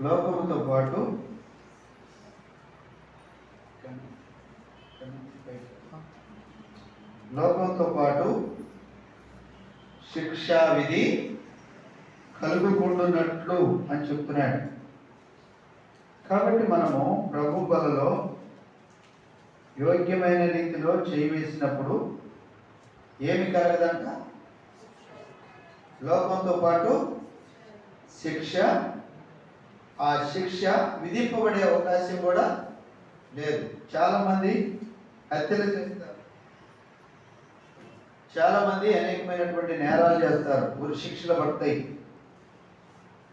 లోకముతో పాటు లోకంతో పాటు శిక్షా విధి కలుగుకుంటున్నట్లు అని చెప్తున్నాడు. కాబట్టి మనము ప్రభు బలలో యోగ్యమైన రీతిలో చేయి వేసినప్పుడు ఏమి కాలేదంట? లోకంతో పాటు శిక్ష ఆ శిక్ష విధింపబడే అవకాశం కూడా లేదు. చాలా మంది హత్యలు చేస్తారు. చాలా మంది అనేకమైనటువంటి నేరాలు చేస్తారు. ఉరి శిక్షలు పడతాయి.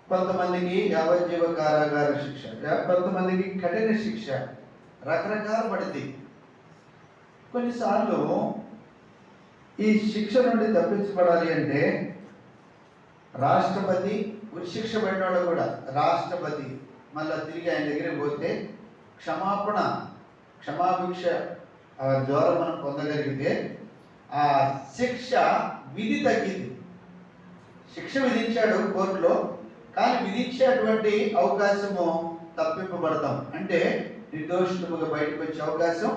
కొంతమందికి యావజ్జీవ కారాగార శిక్ష కొంతమందికి కఠిన శిక్ష రకరకాల పడింది కొన్నిసార్లు ఈ శిక్ష నుండి తప్పించబడాలి అంటే రాష్ట్రపతి ఉరిశిక్ష పడిన కూడా రాష్ట్రపతి మళ్ళా తిరిగి ఆయన దగ్గరికి పోతే క్షమాపణ క్షమాభిక్ష ద్వారా మనం పొందగలిగితే ఆ శిక్ష విధి తగ్గింది. శిక్ష విధించాడు కోర్టులో కానీ విధించేటువంటి అవకాశము తప్పింపబడతాం. అంటే నిర్దోషముగా బయటకు వచ్చే అవకాశం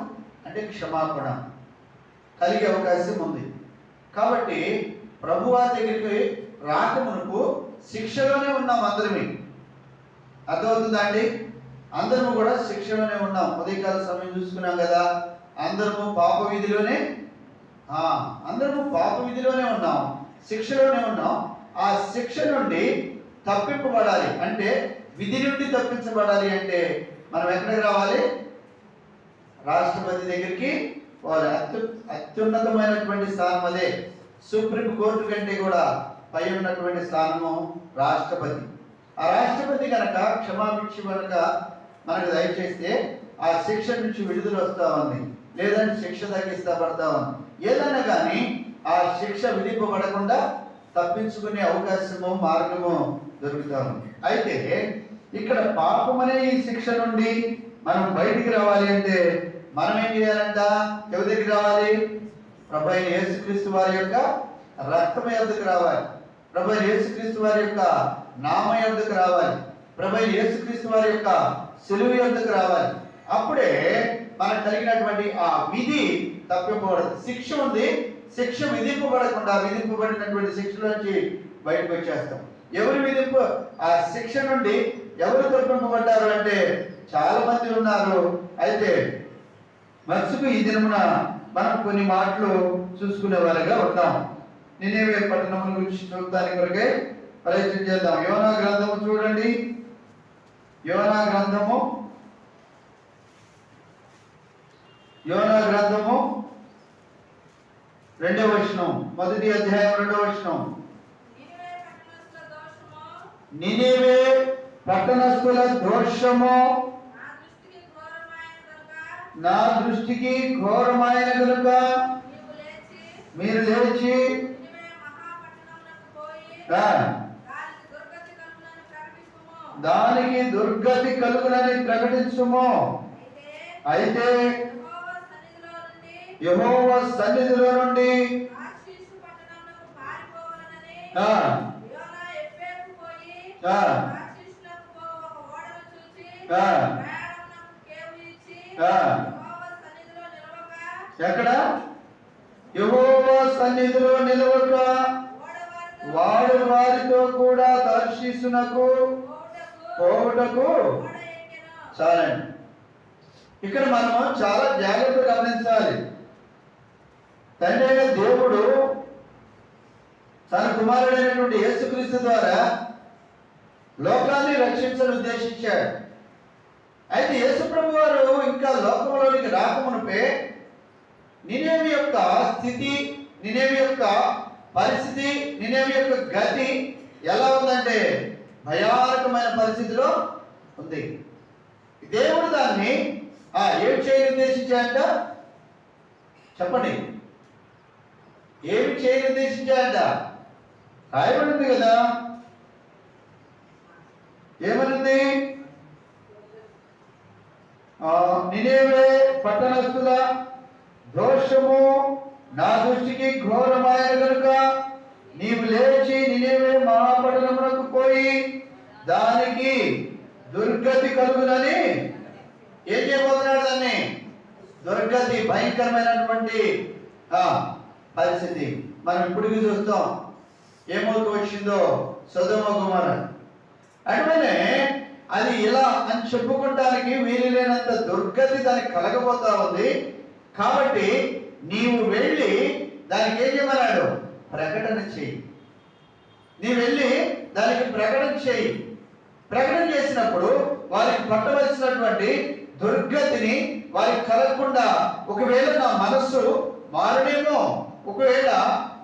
అంటే క్షమాపణ కలిగే అవకాశం ఉంది. కాబట్టి ప్రభువారి దగ్గరికి రాకమునుపు శిక్షలోనే ఉన్నాం అందరమే. అర్థమవుతుందా అండి? అందరము కూడా శిక్షలోనే ఉన్నాం. ఉదయకాల సమయం చూసుకున్నాం కదా అందరము పాప విధిలోనే అందరము పాప విధిలోనే ఉన్నాం. శిక్షలోనే ఉన్నాం. ఆ శిక్ష నుండి తప్పింపబడాలి. అంటే విధి నుండి తప్పించబడాలి అంటే మనం ఎక్కడికి రావాలి? రాష్ట్రపతి దగ్గరికి వారి అత్యు అత్యున్నతమైనటువంటి స్థానం అదే. సుప్రీం కోర్టు కంటే కూడా పై ఉన్నటువంటి స్థానము రాష్ట్రపతి. ఆ రాష్ట్రపతి కనుక క్షమాభిక్ష కనుక మనకు దయచేస్తే ఆ శిక్ష నుంచి విడుదల వస్తా ఉంది. లేదంటే శిక్ష తగ్గిస్తా పడతా ఉంది. ఏదైనా కానీ ఆ శిక్ష విధింపబడకుండా తప్పించుకునే అవకాశము మార్గము దొరుకుతా ఉంది. అయితే ఇక్కడ పాపమనే ఈ శిక్ష నుండి మనం బయటికి రావాలి అంటే మనం ఏం చేయాలంట? ఎవరి దగ్గరికి రావాలి? ప్రభు అయిన యేసుక్రీస్తు వారి యొక్క రక్తం యొద్దకు రావాలి? ప్రభ యేసుక్రీస్తు వారి యొక్క నామ యొద్దకు రావాలి. ప్రభ యేసుక్రీస్తు వారి యొక్క సెలువు యొద్దకు రావాలి. అప్పుడే మనకు కలిగినటువంటి ఆ విధి తప్పిపోవడదు శిక్ష ఉంది. శిక్ష విధింపబడకుండా విధింపబడినటువంటి శిక్ష నుంచి బయటకు వచ్చేస్తాం. ఎవరు విధింపు? ఆ శిక్ష నుండి ఎవరు తప్పింపబడ్డారు అంటే చాలా మంది ఉన్నారు. అయితే మనసుకు ఈ దినమున మనం కొన్ని మాటలు చూసుకునే వారిగా ఉంటాం. నినేవే పట్టణం గురించి చూడటానికి కొరకే ప్రయత్నం చేద్దాం. యోనా గ్రంథము చూడండి. యోనా గ్రంథము. యోనా గ్రంథము. రెండవ వచనం. మొదటి అధ్యాయం రెండవ వచనం. నినివే పట్టణస్థుల దోషము. నినేవే పట్టణస్థుల దోషము నా దృష్టికి ఘోరమైన కనుక మీరు లేచి లేచి నినివే మహాపట్టణమునకు పోయి ఆ, దానికి దుర్గతి దానికి దుర్గతి కలుగునని ప్రకటించుము. అయితే యహోవ సన్నిధిలో నుండి ఆ. ఎక్కడ యహోవ సన్నిధిలో నిలవక వాడు వారితో కూడా దర్శిస్తునకు పోవుటకు చాలండి ఇక్కడ మనం చాలా జాగ్రత్తగా గమనించాలి. తండ్రి అయిన దేవుడు తన కుమారుడైనటువంటి యేసుక్రీస్తు ద్వారా లోకాన్ని రక్షించని ఉద్దేశించాడు. అయితే యేసుప్రభు వారు ఇంకా లోకంలోనికి రాకమునిపే నినేవి యొక్క స్థితి నినేవి యొక్క పరిస్థితి నినేవి యొక్క గతి ఎలా ఉందంటే భయానకమైన పరిస్థితిలో ఉంది. దేవుడు దాన్ని ఆ ఏం చేయని ఉద్దేశించాడంట? చెప్పండి. ఏమి చేయని ఉద్దేశించాడంట? రాయబడింది కదా. ఏమనుంది? నినేవే పట్టణస్తుల దోషము నా దృష్టికి ఘోరమైన కనుక నీవు లేచి నినేవే మహాపట్టణమునకు పోయి దానికి దుర్గతి కలుగునని ఏం చేయబోతున్నాడు దాన్ని? దుర్గతి భయంకరమైనటువంటి ఆ, పరిస్థితి. మనం ఇప్పటికీ చూస్తాం ఏమవుతూ వచ్చిందో సొదమ కుమార అటువనే అది ఇలా అని చెప్పుకోవటానికి వీలు లేనంత దుర్గతి దానికి కలగబోతా ఉంది. కాబట్టి నీవు వెళ్ళి దానికి ఏం చేయమన్నాడు ప్రకటన చేయి. నీ వెళ్ళి దానికి ప్రకటన చేయి. ప్రకటన చేసినప్పుడు వారికి పట్టవలసినటువంటి దుర్గతిని వారికి కలగకుండా ఒకవేళ నా మనస్సు మారనేమో ఒకవేళ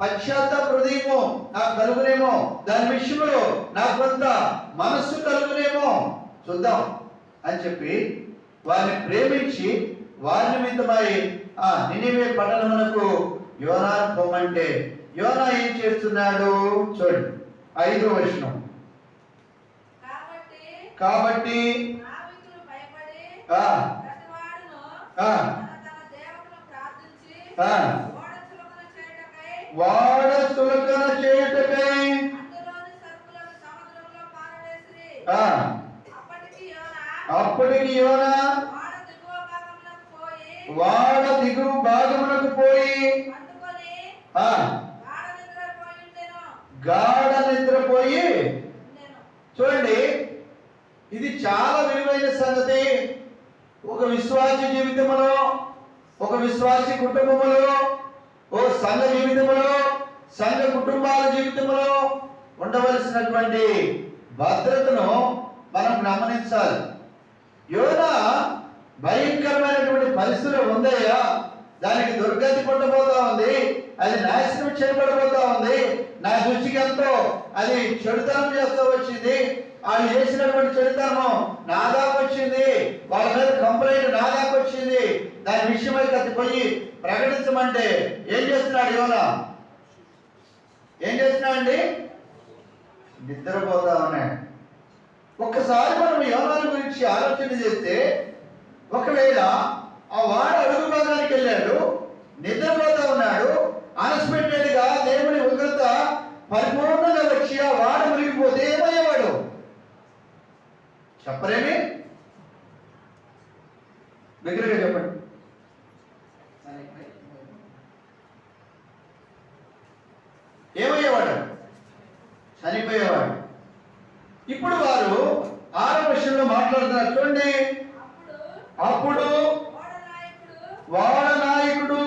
పశ్చాత్తాప హృదయమో నాకు కలుగునేమో దాని విషయంలో నాకు కొంత మనస్సు కలుగునేమో చూద్దాం అని చెప్పి వారిని ప్రేమించి వారి నిమిత్తమై ఆ నినివే పట్టణమునకు యోనాను పొమ్మంటే యోనా ఏం చేస్తున్నాడు చూడండి ఐదో వచనం కాబట్టి ఆ, ఆ. వాడ సులకన చేయుటకై అప్పటికి యోనా అప్పటికి యోనా వాడ దిగువ భాగమునకు పోయి వాడ దిగువ భాగమునకు పోయి గాఢ నిద్రపోయి చూడండి ఇది చాలా విలువైన సంగతి. ఒక విశ్వాసి జీవితంలో ఒక విశ్వాసి కుటుంబములో ఓ సంఘ జీవితంలో సంఘ కుటుంబాల జీవితంలో ఉండవలసినటువంటి భద్రతను మనం గమనించాలి. యోన పరిస్థితులు ఉందయ్యా దానికి దుర్గతి పట్టబోతా ఉంది. అది నాశనం చేయబడబోతా ఉంది. నా దృష్టికి ఎంతో. అది చెడుతనం చేస్తూ వచ్చింది. వాళ్ళు చేసినటువంటి చెడుతనం నా దాకా వచ్చింది. వాళ్ళ మీద కంప్లైంట్ నా దాకా వచ్చింది. దాని విషయమై కత్తిపోయి ప్రకటించమంటే ఏం చేస్తున్నాడు యోనా? ఏం చేస్తున్నాడండి నిద్రపోతా ఉన్నాడు. ఒక్కసారి మనం యోనాల గురించి ఆలోచన చేస్తే ఒకవేళ ఆ వాడు అడుగు భాగానికి వెళ్ళాడు నిద్రపోతా ఉన్నాడు అన్ఎక్స్పెక్టెడ్గా దేవుని ఉగ్రత పరిపూర్ణంగా వచ్చి ఆ వాడు మునిగిపోతే ఏమయ్యేవాడు? చెప్పరేమి? దగ్గరగా చెప్పండి. ఏమయ్యేవాడు? చనిపోయేవాడు. ఇప్పుడు వారు ఆరో విషయంలో మాట్లాడుతున్నారు. చూడండి. అప్పుడు వాళ్ళ నాయకుడు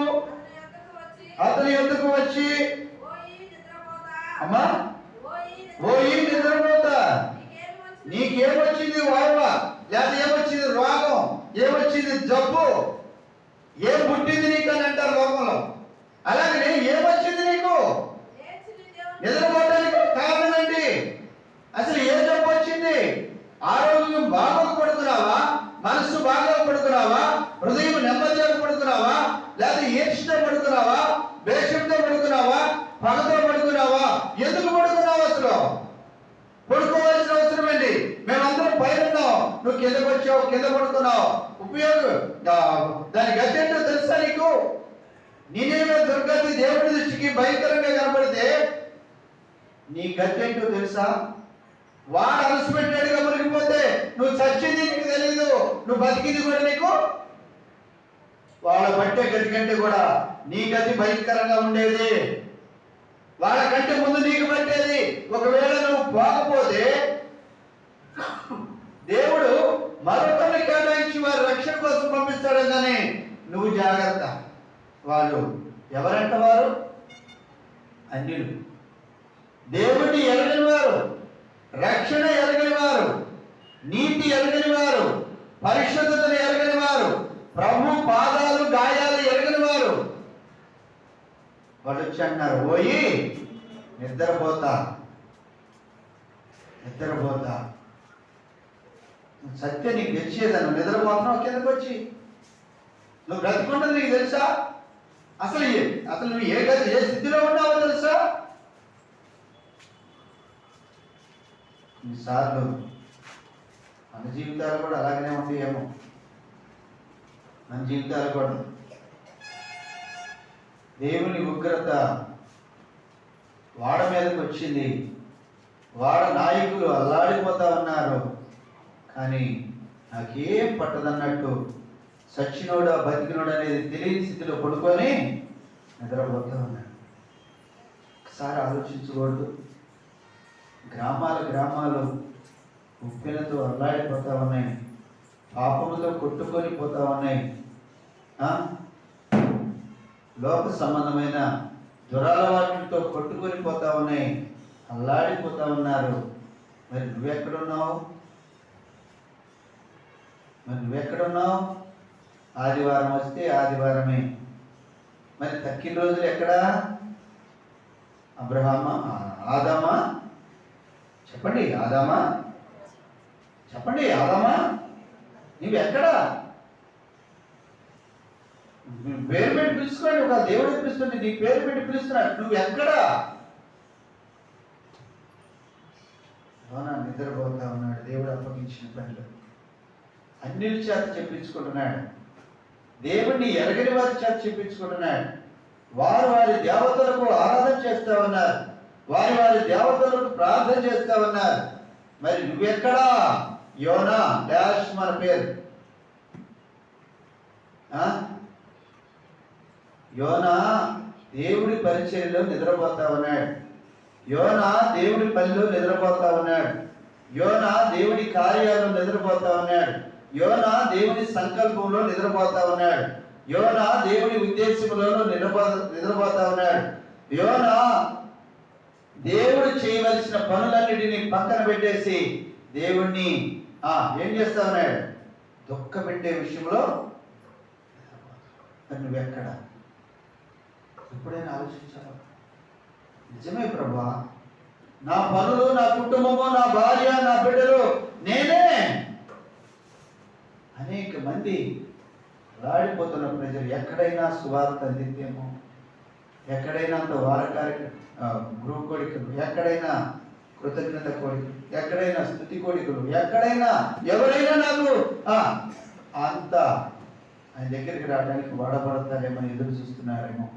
అతని ఎందుకు వచ్చి? అమ్మా ఓ ఏం నిద్రపోతా. నీకేం వచ్చింది? నీకేమొచ్చింది వాయువ లేదా ఏమొచ్చింది రోగం? ఏమొచ్చింది జబ్బు? ఏం పుట్టింది నీకు అని అంటారు లోకంలో అలాగే ఏమొచ్చింది నీకు? లేచి నీ నిద్రపోవడానికి కారణం ఏంటి? అసలు ఏ జబ్బు వచ్చింది? ఆరోగ్యం బాగోక పడుతున్నావా మనస్సు బాగా పడుకురావా హృదయం నెమ్మదిగా పడుకురావా లేదా ఏడ్చితో పడుకురావా వేషంతో పడుకురావా పగతో పడుకురావా ఎందుకు పడుకున్నావు అసలు? పడుకోవాల్సిన అవసరం అండి మేమందరం పైన ఉన్నాం నువ్వు కిందకు వచ్చావు కింద పడుతున్నావు ఉపయోగం? దాని గతి తెలుసా నీకు? నేనేమో దుర్గతి దేవుడి దృష్టికి భయంకరంగా కనపడితే నీ గతి ఏంటో తెలుసా? వాడు అలసిపెట్టాడు మునిగిపోతే నువ్వు చచ్చింది నీకు తెలియదు నువ్వు బతికింది కూడా నీకు వాళ్ళ పట్టే గతి కంటే కూడా నీ గతి భయంకరంగా ఉండేది. వాళ్ళకంటే ముందు నీకు పట్టేది. ఒకవేళ నువ్వు పోకపోతే దేవుడు మరొకరిని కేటాయించి వారి రక్షణ కోసం పంపిస్తాడు కానీ నువ్వు జాగ్రత్త. వాళ్ళు ఎవరంట వారు? అన్యులు. దేవుడిని ఎరగని వారు రక్షణ ఎరగని వారు నీతి ఎరగని వారు పరిశుద్ధతను ఎరగని వారు ప్రభు పాదాలు గాయాలు ఎరగని వారు. వాళ్ళు వచ్చి అన్నారు పోయి నిద్రపోతా నిద్రపోతా. సత్య నీకు తెలిసేదాన్ని నిద్రపోతున్నావు కిందకు వచ్చి. నువ్వు బ్రతుకుంటుంది నీకు తెలుసా? అసలు అసలు నువ్వు ఏ గతి ఏ స్థితిలో ఉన్నావో తెలుసా? కొన్నిసార్లు మన జీవితాలు కూడా అలాగనే ఉంటాయేమో. మన జీవితాలు కూడా. దేవుని ఉగ్రత వాడ మీదకి వచ్చింది. వాడ నాయకులు అల్లాడిపోతా ఉన్నారు. కానీ నాకేం పట్టదన్నట్టు సచ్చినోడా బతికినోడు అనేది తెలియని స్థితిలో పడుకొని నిద్రపోతూ ఉన్నాడు ఒకసారి ఆలోచించకూడదు. గ్రామాల గ్రామాలు ఉప్పెనతో అల్లాడిపోతా ఉన్నాయి. పాపముతో కొట్టుకొని పోతా ఉన్నాయి. లోక సంబంధమైన దురలవాట్లతో కొట్టుకొని పోతా ఉన్నాయి. అల్లాడిపోతా ఉన్నారు. మరి నువ్వెక్కడున్నావు? మరి నువ్వెక్కడున్నావు? ఆదివారం వస్తే ఆదివారమే. మరి తక్కిన రోజులు ఎక్కడా? అబ్రహామా? ఆదామా? చెప్పండి ఆదామా? చెప్పండి ఆదామా? నువ్వు ఎక్కడా? పేరు పెట్టి పిలుచుకోండి ఒక దేవుడు పిలుస్తుంది నీ పేరు పెట్టి పిలుస్తున్నాడు నువ్వు ఎక్కడా? అవునా నిద్రపోతా ఉన్నాడు దేవుడు అప్పగించిన పనిలో. అన్ని చేత చెప్పించుకుంటున్నాడు. దేవుడిని ఎరగని వారి చేత చెప్పించుకుంటున్నాడు. వారు వారి దేవతలకు ఆరాధన చేస్తా ఉన్నారు. వారి వారి దేవతలకు ప్రార్థన చేస్తా ఉన్నారు మరి నువ్వెక్కడా? యోనా డాష్ మన పేరు. యోనా దేవుడి పరిచయంలో నిద్రపోతా ఉన్నాడు యోనా దేవుడి పనిలో నిద్రపోతా ఉన్నాడు యోనా దేవుడి కార్యాల్లో నిద్రపోతా ఉన్నాడు యోనా దేవుని సంకల్పంలో నిద్రపోతా ఉన్నాడు యోనా దేవుడి ఉద్దేశంలోనూ నిద్రపో నిద్రపోతా ఉన్నాడు యోనా దేవుడు చేయవలసిన పనులన్నిటిని పక్కన పెట్టేసి దేవుణ్ణి ఆ ఏం చేస్తా ఉన్నాడు దుఃఖ పెట్టే విషయంలో నువ్వెక్కడ ఎప్పుడైనా ఆలోచించావా? నిజమే ప్రభా. నా పనులు నా కుటుంబము నా భార్య నా బిడ్డలు నేనే. అనేక మంది రాడిపోతున్న ప్రజలు ఎక్కడైనా సువార్త అందితేమో ఎక్కడైనా అంత వార కార్యక్రమం కోడికలు ఎక్కడైనా కృతజ్ఞత కోడి ఎక్కడైనా స్థుతి కోడికలు ఎక్కడైనా ఎవరైనా నాకు అంత ఆయన దగ్గరికి రావడానికి వాడబడతారేమో ఎదురు చూస్తున్నారేమో.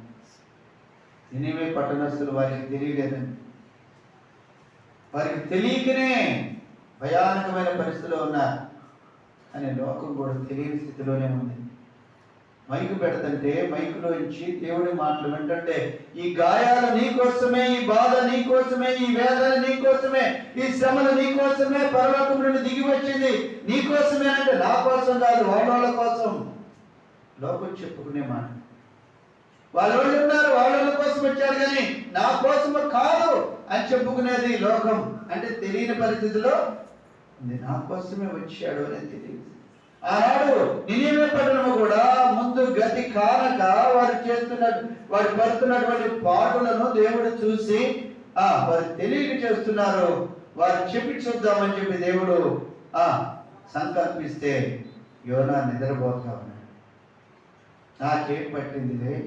నినివే పట్టణస్తులు వారికి తెలియలేదండి వారికి తెలియకనే భయానకమైన పరిస్థితిలో ఉన్నారు. అనే లోకం కూడా తెలియని స్థితిలోనే ఉంది. మైకు పెడతంటే మైకులో ఇచ్చి దేవుడి మాటలు వింటుంటే ఈ గాయాలు నీ కోసమే ఈ బాధ నీ కోసమే ఈ వేదన నీ కోసమే ఈ శ్రమలు నీ కోసమే పరలోకం నుండి దిగి వచ్చింది నీ కోసమే అంటే నా కోసం కాదు వాళ్ళ కోసం. లోకం చెప్పుకునే మాట. వాళ్ళు ఉన్నారు వాళ్ళ కోసం వచ్చారు కానీ నా కోసము కాదు అని చెప్పుకునేది లోకం. అంటే తెలియని పరిస్థితిలో నా కోసమే వచ్చాడు అని తెలియదు. ఆనాడు నినివే పట్టణము కూడా ముందు గతి కానక వారు చేస్తున్న వారు పడుతున్నటువంటి పాటలను దేవుడు చూసి ఆ వారు తెలియక చేస్తున్నారు. వారు చెప్పి చూద్దామని చెప్పి దేవుడు ఆ సంకల్పిస్తే యోనా నిద్రపోతా ఉన్నాడు. నాకేం పట్టిందిలే?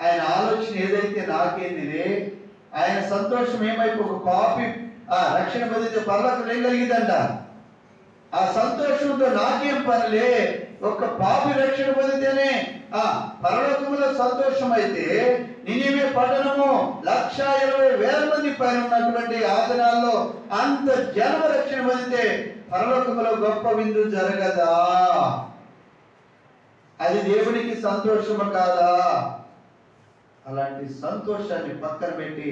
ఆయన ఆలోచన ఏదైతే నాకేందిలే? ఆయన సంతోషం ఏమైపు ఒక పాపి ఆ రక్షణ పొందితే పర్లకు ఏం కలిగిందంట? ఆ సంతోషంతో నాకేం పనిలే? ఒక పాపి రక్షణ పొందితేనే ఆ పరలోకములో సంతోషం అయితే నినివే పట్టణము లక్ష ఇరవై వేల మంది పైన ఉన్నటువంటి ఆదనాల్లో అంత జన్మ రక్షణ పొందితే పరలోకములో గొప్ప విందు జరగదా? అది దేవునికి సంతోషము కాదా? అలాంటి సంతోషాన్ని పక్కన పెట్టి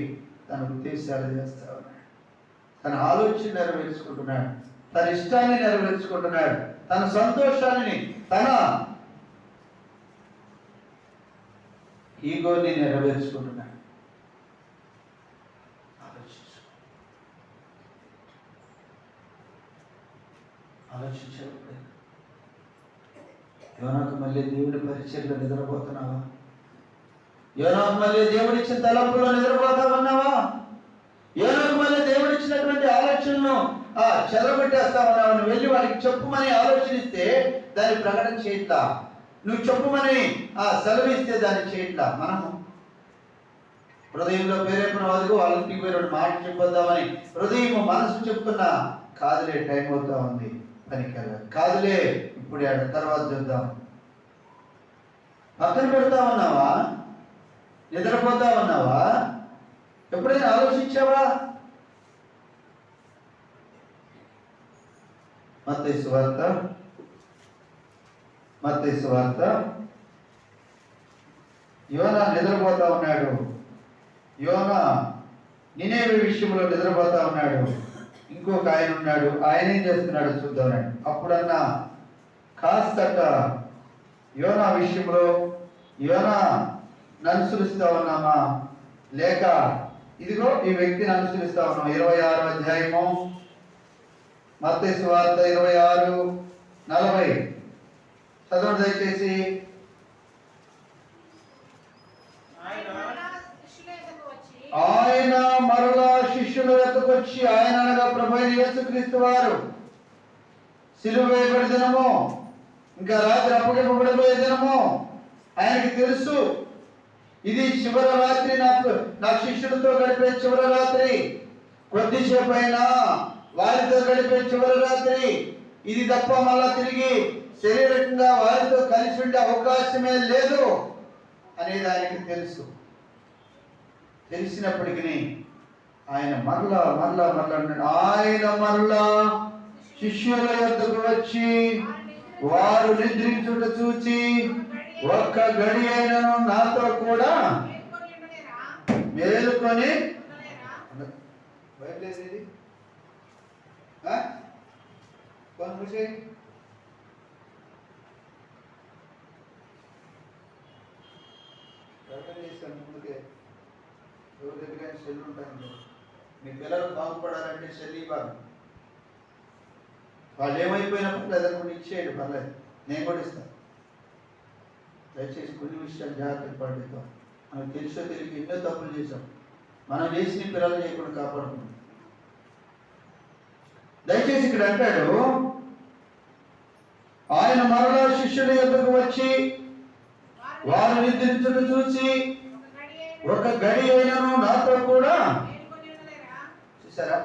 తన ఉద్దేశాలు చేస్తా ఉన్నాడు తన ఆలోచన నెరవేర్చుకుంటున్నాడు. తన ఇష్టాన్ని నెరవేర్చుకుంటున్నాడు. తన సంతోషాన్ని తన ఈగోని నెరవేర్చుకుంటున్నాడు. ఆలోచించావు యోనాకు మళ్ళీ దేవుడి పరిచయంలో నిద్రపోతున్నావా? యోనాకు మళ్ళీ దేవుడిచ్చిన తలంపులో నిద్రపోతా ఉన్నావా యోనాకు మళ్ళీ దేవుడిచ్చినటువంటి ఆలోచనను ఆ చెదరగొట్టేస్తా నువ్వు వెళ్ళి వాళ్ళకి చెప్పుమని ఆలోచనిస్తే దాన్ని ప్రకటన చేయట్లా. నువ్వు చెప్పుమని ఆ సెలవిస్తే దాన్ని చేయట్లా. మనము హృదయంలో పేరేపిన వరకు వాళ్ళకి ఇంటికి పోయి రెండు మాటలు చెప్పొద్దామని హృదయం మనసు చెప్తున్నా కాదులే టైం అవుతా ఉంది పనికి వెళ్ళాలి. కాదులే ఇప్పుడు ఏడ తర్వాత చూద్దాం. పక్కన పెడతా ఉన్నావా? నిద్రపోతా ఉన్నావా? ఎప్పుడైనా ఆలోచించావా? మత్తయి సువార్త మత్తయి సువార్త యోన నిద్రపోతా ఉన్నాడు. యోన నినేవి విషయంలో నిద్రపోతా ఉన్నాడు. ఇంకొక ఆయన ఉన్నాడు. ఆయన ఏం చేస్తున్నాడు చూద్దామండి అప్పుడన్నా కాస్తట యోనా విషయంలో యోనా అనుసరిస్తా ఉన్నామా? లేక ఇదిగో ఈ వ్యక్తిని అనుసరిస్తా ఉన్నాం. ఇరవై ఆరు అధ్యాయము మత్తయి సువార్త ఇరవై ఆరు నలభై. చదవండి దయచేసి. ఆయన మరలా శిష్యుల వద్దకు ఆయన అనగా ప్రభు యేసుక్రీస్తు వారు. సిలువ వేయబడి దినము ఇంకా రాత్రి అప్పగింపబడిపోయే దినము ఆయనకి తెలుసు. ఇది చివరి రాత్రి నాకు నా శిష్యులతో గడిపే చివరి రాత్రి. కొద్దిసేపు అయినా వారితో గడిపే చివరి రాత్రి. ఇది తప్ప మళ్ళా తిరిగి శరీరకంగా వారితో కలిసి ఉండే అవకాశమే లేదు అనేది ఆయనకి తెలుసు. తెలిసినప్పటికీ ఆయన మరలా మరలా మరలా. ఆయన మరలా శిష్యుల యొద్దకు వచ్చి వారు నిద్రించుట చూచి ఒక్క గడి అయినను నాతో కూడా మేలుకొని బయటలేదు ఇది ఆ? ఫోన్ చేశాను ముందుకే ఎవరి దగ్గర సెల్ ఉంటాను మీ పిల్లలు బాగుపడాలంటే సెల్ ఇవ్వాలి వాళ్ళు ఏమైపోయినప్పుడు పర్లేదు అనుకుంటే ఇచ్చేయండి పర్లేదు నేను కూడా ఇస్తాను దయచేసి కొన్ని విషయాలు జాగ్రత్త పడిద్దాం మనకు తెలుసో తెలియక ఎన్నో తప్పులు చేసాం మనం చేసిన పిల్లలు చేయకుండా కాపాడుకుంటాం దయచేసి ఇక్కడ అంటాడు ఆయన మరలా శిష్యుల యొక్కకు వచ్చి వారు నిద్రించుట చూసి ఒక గడి అయినను నాతో కూడా చూసారా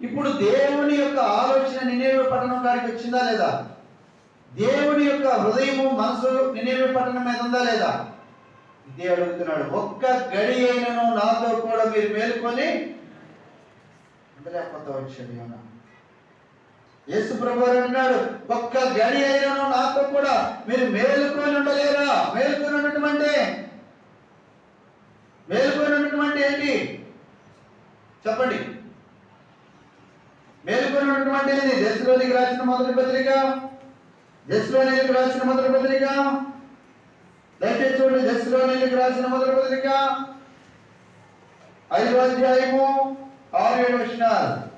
ఇప్పుడు దేవుని యొక్క ఆలోచన నినేవి పట్టణం గారికి వచ్చిందా లేదా? దేవుని యొక్క హృదయము మనసు నినేవి పట్టణం మీద ఉందా లేదా? ఇదే అడుగుతున్నాడు. ఒక్క గడి అయినను నాతో కూడా మీరు మేలుకొని ఉండలేకపోతా వచ్చాడు యేసు ప్రభు అన్నాడు ఒక్క గడి అయినను నాతో కూడా మీరు మేలుకొని ఉండలేరా? మేలుకొని ఉన్నటువంటి మేలుకొని ఉన్నటువంటి ఏంటి? చెప్పండి. మేలుకొని ఉన్నటువంటి ఏంటి? దశలోనికి రాసిన మొదటి పత్రిక దశలోనికి రాసిన మొదటి పత్రిక దయచేసి చూడండి దశలోనికి రాసిన మొదటి పత్రిక ఐదో అధ్యాయము ఆరు ఏడు వచ్చినారు.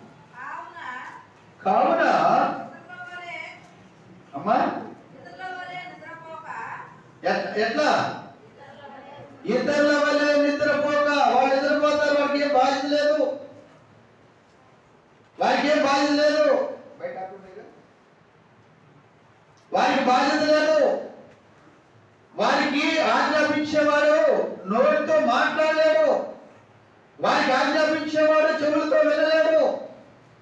కావున అమ్మా ఎట్లా? ఇతరుల వల్లే నిద్రపోక వాళ్ళు నిద్రపోతారు వారికి ఏం బాధ్యత లేదు. వారికి ఏం బాధ్యత లేదు. వారికి బాధ్యత లేదు. వారికి ఆజ్ఞాపించేవారు నోటితో మాట్లాడలేరు వారికి ఆజ్ఞాపించేవాడు చెవులతో వినలేరు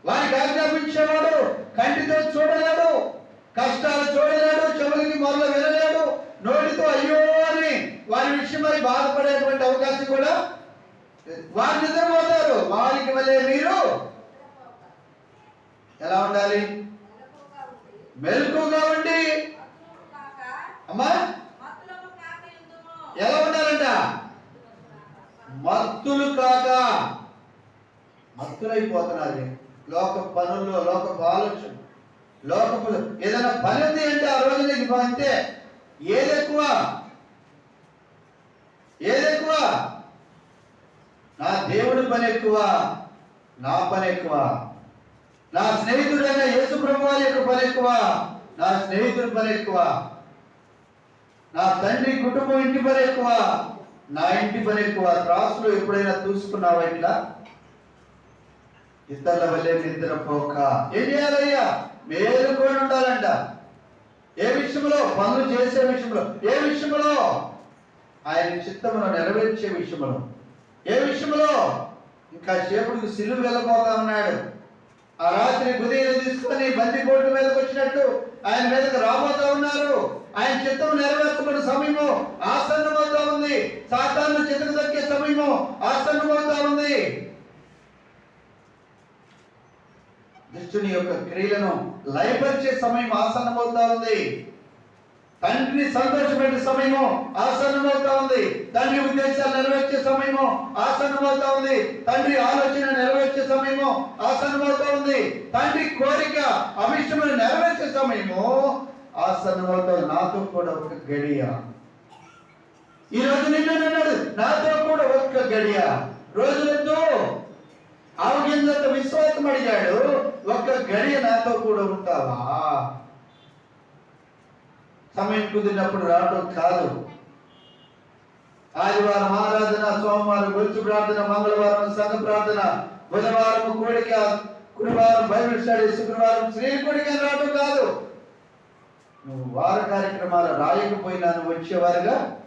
వారికి ఆజ్ఞాపించేవాడు కంటితో చూడలేడు కష్టాలు చూడలేడు చెవులకి మొదలు వినలేడు నోటితో అయ్యో అని వారి విషయమై బాధపడేటువంటి అవకాశం కూడా వారు నిద్రపోతారు వారికి వల్లే మీరు ఎలా ఉండాలి? మెలకుగా ఉండి. అమ్మా ఎలా ఉండాలంట? మత్తులు కాక మత్తులైపోతున్నారు. లోక పనుల్లో లోక ఆలోచన లోకపు ఏదైనా పని ఉంది అంటే ఆ రోజు నీకు అంటే ఏది ఎక్కువ? ఏది ఎక్కువ? నా దేవుడి పని ఎక్కువ నా పని ఎక్కువ. నా స్నేహితుడైన యేసు ప్రభు యొక్క పని ఎక్కువ నా స్నేహితుడి పని ఎక్కువ. నా తండ్రి కుటుంబం ఇంటి పని ఎక్కువ నా ఇంటి పని ఎక్కువ. త్రాసులు ఎప్పుడైనా చూసుకున్నావా ఇట్లా? ఇతరుల వల్లే నిద్రపోక ఏం చేయాలయ్యా మేలుకొని ఉండాలంట ఏ విషయంలో? పనులు చేసే విషయంలో. ఏ విషయంలో? ఆయన చిత్తమును నెరవేర్చే విషయంలో. ఏ విషయంలో? ఇంకా సేపుడికి సిల్లు వెళ్ళబోతా ఉన్నాడు. ఆ రాత్రి గుదిని తీసుకొని బంది కోర్టు మీదకి వచ్చినట్టు ఆయన మీదకు రాబోతా ఉన్నారు. ఆయన చిత్తం నెరవేర్చబడిన సమయము ఆసన్నమవుతా ఉంది. సాతాను చిత్తకు దక్కే సమయము ఆసన్నమవుతా ఉంది. దుష్టుని యొక్క క్రియలను లయపరిచే సమయం ఆసన్నమవుతా ఉంది. తండ్రిని సంతోషపెట్టే సమయము ఆసన్నమవుతా ఉంది. తండ్రి ఉద్దేశాలు నెరవేర్చే సమయము ఆసన్నమవుతా ఉంది. తండ్రి ఆలోచన నెరవేర్చే సమయము ఆసన్నమవుతా ఉంది. తండ్రి కోరిక అభిష్టములు నెరవేర్చే సమయము ఆసన్నమవుతా నాతో కూడా ఒక గడియ. ఈ రోజు నిన్ను అన్నాడు నాతో కూడా ఒక్క గడియ. రోజులతో ఆవగింజంత విశ్వాసం అడిగాడు. ఒక్క గడియ నాతో కూడా ఉంటావా? సమయం కుదిరినప్పుడు రావడం కాదు. ఆదివారం ఆరాధన సోమవారం గొలుసు ప్రార్థన మంగళవారం సంఘ ప్రార్థన బుధవారం కోడిక గురువారం బైబిల్ స్టడీ శుక్రవారం శ్రీ కోడిక రావడం కాదు. నువ్వు వార కార్యక్రమాలు రాయకపోయినా నువ్వు వచ్చేవారుగా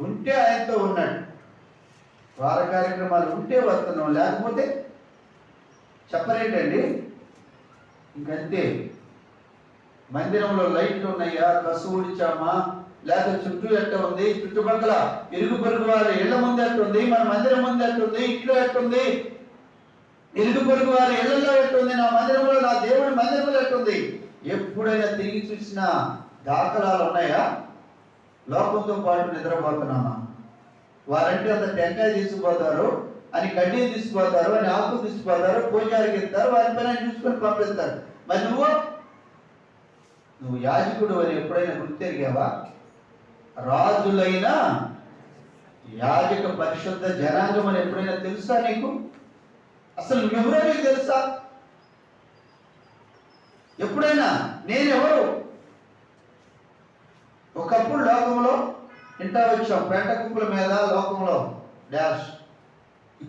ఉంటే ఆయనతో ఉన్నాడు. వార కార్యక్రమాలు ఉంటే వస్తున్నావు. లేకపోతే చెప్పలేంటండి ఇంకంతే. మందిరంలో లైట్లు ఉన్నాయా? కసు ఊడిచామా లేక చుట్టూ ఎట్ట ఉంది? చుట్టుపక్కల ఇరుగు పొరుగు వారి ఇళ్ళ ముందు ఎట్టుంది మన మందిరం ముందు ఎట్టుంది ఇంట్లో ఎట్టుంది ఇరుగు పొరుగు వారి ఇళ్ళలో ఎట్టుంది నా మందిరంలో నా దేవుడి మందిరంలో ఎట్టుంది ఎప్పుడైనా తిరిగి చూసిన దాఖలాలు ఉన్నాయా? లోకంతో పాటు నిద్రపోతున్నామా? వారంటే అంత టెంకాయ తీసుకుపోతారు. అని కడ్డీలు తీసుకుపోతారు అని ఆకులు తీసుకుపోతారు పూజారికి ఇస్తారు వారి పైన చూసుకొని పంపిస్తారు. మరి నువ్వు? నువ్వు యాజకుడు అని ఎప్పుడైనా గుర్తెరిగావా? రాజులైన యాజక పరిశుద్ధ జనాంగం అని ఎప్పుడైనా తెలుసా నీకు? అసలు నువ్వెవరో నీకు తెలుసా? ఎప్పుడైనా నేనెవరు? ఒకప్పుడు లోకంలో ఇంటా వచ్చాం పేట కుప్పల మీద లోకంలో డాష్.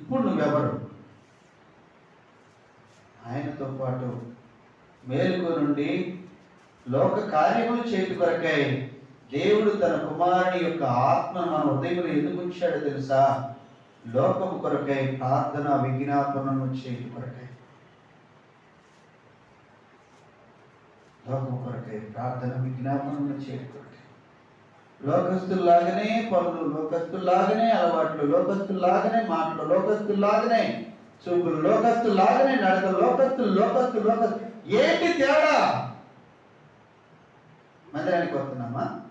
ఇప్పుడు నువ్వెవరు? ఆయనతో పాటు మేలుకు నుండి లోక కార్యములు చేతి కొరకై దేవుడు తన కుమారుని యొక్క ఆత్మను మన హృదయంలో ఎందుకు ఉంచాడో తెలుసా? లోకము కొరకై ప్రార్థన విజ్ఞాపనము చేతి కొరకై. లోకము కొరకై ప్రార్థన విజ్ఞాపనము చేతి కొరకై. లోకస్తుల్లాగానే పనులు లోకస్తుల్లాగానే అలవాట్లు లోకస్తుల్లాగానే మాటలు లోకస్తుల్లాగానే చూపులు లోకస్తుల్లాగానే నడక లోకస్తులు లోకస్తులు లోకస్తు. ఏంటి తేడా? మందిరానికి వస్తున్నామా?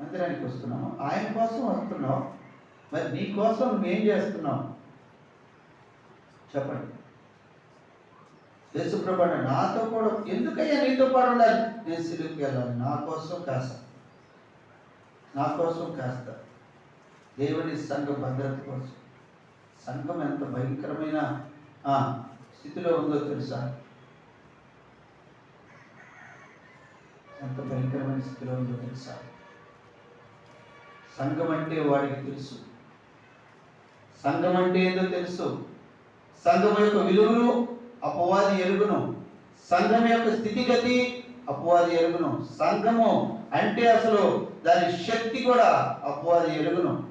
మందిరానికి వస్తున్నాము? ఆయన కోసం వస్తున్నాం. మరి నీ కోసం నువ్వేం చేస్తున్నావు? చెప్పండి. యేసుప్రభు నాతో కూడా ఎందుకయ్యా నీతో పాటు ఉండాలి? నేను సిలువుకి వెళ్ళాలి నా కోసం కాస్త. నా కోసం కాస్త. దేవుని సంఘ భద్రత కోసం. సంఘం ఎంత భయంకరమైన స్థితిలో ఉందో తెలుసా? ఎంత భయంకరమైన స్థితిలో ఉందో తెలుసా? సంఘం అంటే వాడికి తెలుసు. సంఘం అంటే ఏదో తెలుసు. సంఘం యొక్క విలువను అపవాది ఎరుగును సంఘం యొక్క స్థితిగతి అపవాది ఎరుగును సంఘము అంటే అసలు దాని శక్తి కూడా అపవాది ఎరుగును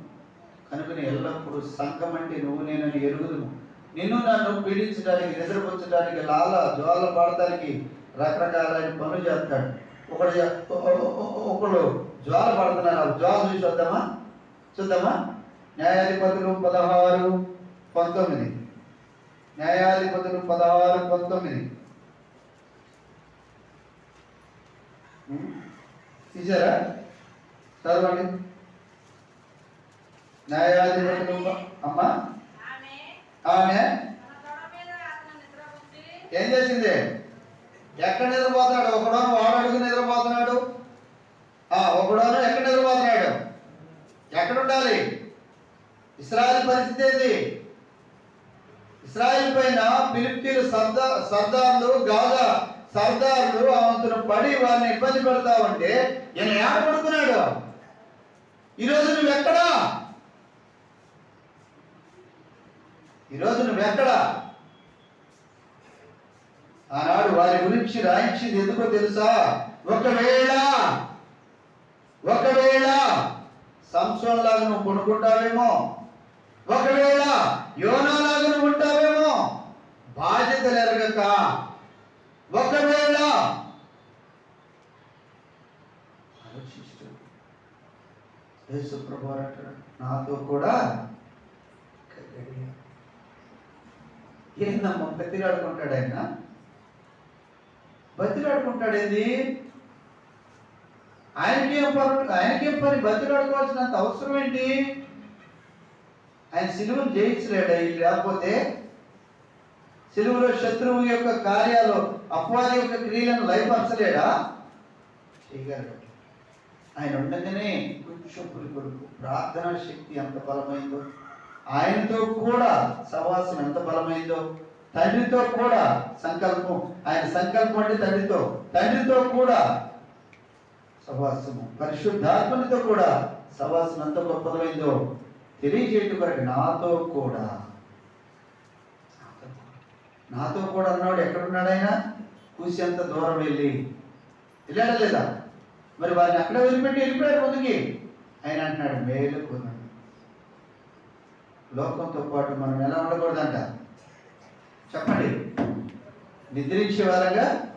కనుకనే ఎల్లప్పుడూ సంఘం అంటే నువ్వు నేనని ఎరుగుదును నిన్ను నన్ను పీడించడానికి నిద్రపుచ్చడానికి లాల జ్వాల పడటానికి రకరకాలైన పనులు చేస్తాడు. ఒకడు ఒకడు జ్వాల పడుతున్నారు. జ్వాల చూసి వద్దామా చూద్దామా? న్యాయాధిపతులు పదహారు పంతొమ్మిది. న్యాయాధిపతులు పదహారు పంతొమ్మిది. తీసారా చదవండి. న్యాయాధిపతులు అమ్మ. అమ్మా? ఆమె? ఏం చేసింది? ఎక్కడ నిద్రపోతున్నాడు? ఒకడోను వాడు అడుగు నిద్రపోతున్నాడు. ఆ ఒకడోను ఎక్కడ నిద్రపోతున్నాడు? ఎక్కడ ఉండాలి ఇస్రాయల్ పరిస్థితి ఏంది? ఇస్రాయల్ పైన ఫిలిప్తీన్ సర్దా సర్దార్లు గాజా సర్దార్లు అవంతును పడి వారిని ఇబ్బంది పెడతా ఉంటే ఈయన ఏడ పడుకున్నాడు? ఈరోజు నువ్వు ఎక్కడా? ఈరోజు నువ్వు ఎక్కడా? ఆనాడు వారి గురించి రాయించింది ఎందుకో తెలుసా? ఒకవేళ ఒకవేళ సంసోన్ నువ్వు కొనుక్కుంటావేమో ఒకవేళ యోనాలాగా నువ్వు ఉంటావేమో బాధ్యతలు ఎరగక ఒకవేళ అంటాడు, నాతో కూడా ఏందమ్మా బతిలాడుకుంటాడు ఆయన? బతిలాడుకుంటాడేంది? ఆయనకేం పని ఆయనకేం పని? బతిలాడుకోవాల్సినంత అవసరం ఏంటి? ఆయన సిలువను జయించలేడా లేకపోతే? సిలువలో శత్రువు యొక్క కార్యాలు అపవాది యొక్క క్రియలను లయపరచలేడా? చేయగలడు ఆయన ఉండగానే కొంచెం పులి కొడుకు ప్రార్థనా శక్తి ఎంత బలమైందో ఆయనతో కూడా సవాసం ఎంత బలమైందో తండ్రితో కూడా సంకల్పం ఆయన సంకల్పం అంటే తండ్రితో తండ్రితో కూడా సవాసము పరిశుద్ధాత్మనితో కూడా సవాసం ఎంత గొప్పదమైందో తెలియజేయటం కొరకు నాతో కూడా. నాతో కూడా అన్నాడు ఎక్కడున్నాడు ఆయన? కూసి అంత దూరం వెళ్ళి. వెళ్ళాడా లేదా? మరి వారిని అక్కడ వదిలిపెట్టి వెళ్ళిపోయాడు ముందుకి. ఆయన అంటున్నాడు మేలు కొన్నాడు లోకంతో పాటు మనం ఎలా ఉండకూడదంట? చెప్పండి. నిద్రించే వారంగా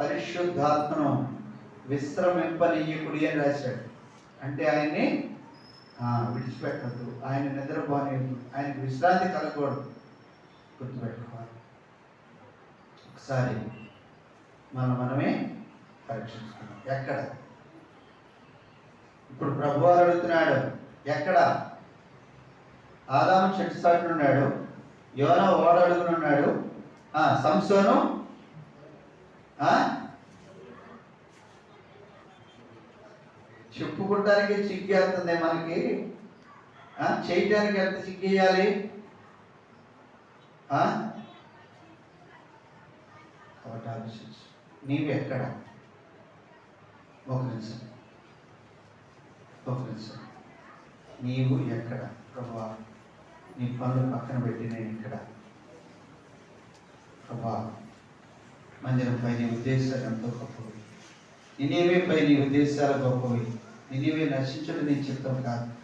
పరిశుద్ధాత్మను విశ్రమింపనీయకుడి అని రాశాడు. అంటే ఆయన్ని విడిచిపెట్టద్దు. ఆయన నిద్రపోలేదు ఆయనకు విశ్రాంతి కలగకూడదు. గుర్తుపెట్టు ఒకసారి మనం మనమే పరీక్షించుకున్నాం ఎక్కడ? ఇప్పుడు ప్రభు అడుగుతున్నాడు ఎక్కడ? ఆదాము చెట్టు సాటునున్నాడు యోన ఓడడుగునున్నాడు ఆ, సంసోను చెప్పుకోవడానికి చిగ్గేస్తుంది మనకి ఆ, చేయటానికి ఎంత చిగ్గేయాలి ఆ? కాబట్టి ఆలోచించు నీవు ఎక్కడ ఒక నిమిషం. ఒక నిమిషం. నీవు ఎక్కడ? ప్రభా నీ పనులు పక్కన పెట్టి నేను ఇక్కడ. ప్రభా మందిరంపై నీ ఉద్దేశాలు ఎంతో గొప్పవి. నేనేమే పై నీ ఉద్దేశాలు గొప్పవి. నేనేమే నశించడం నీ చిత్తం కాదు.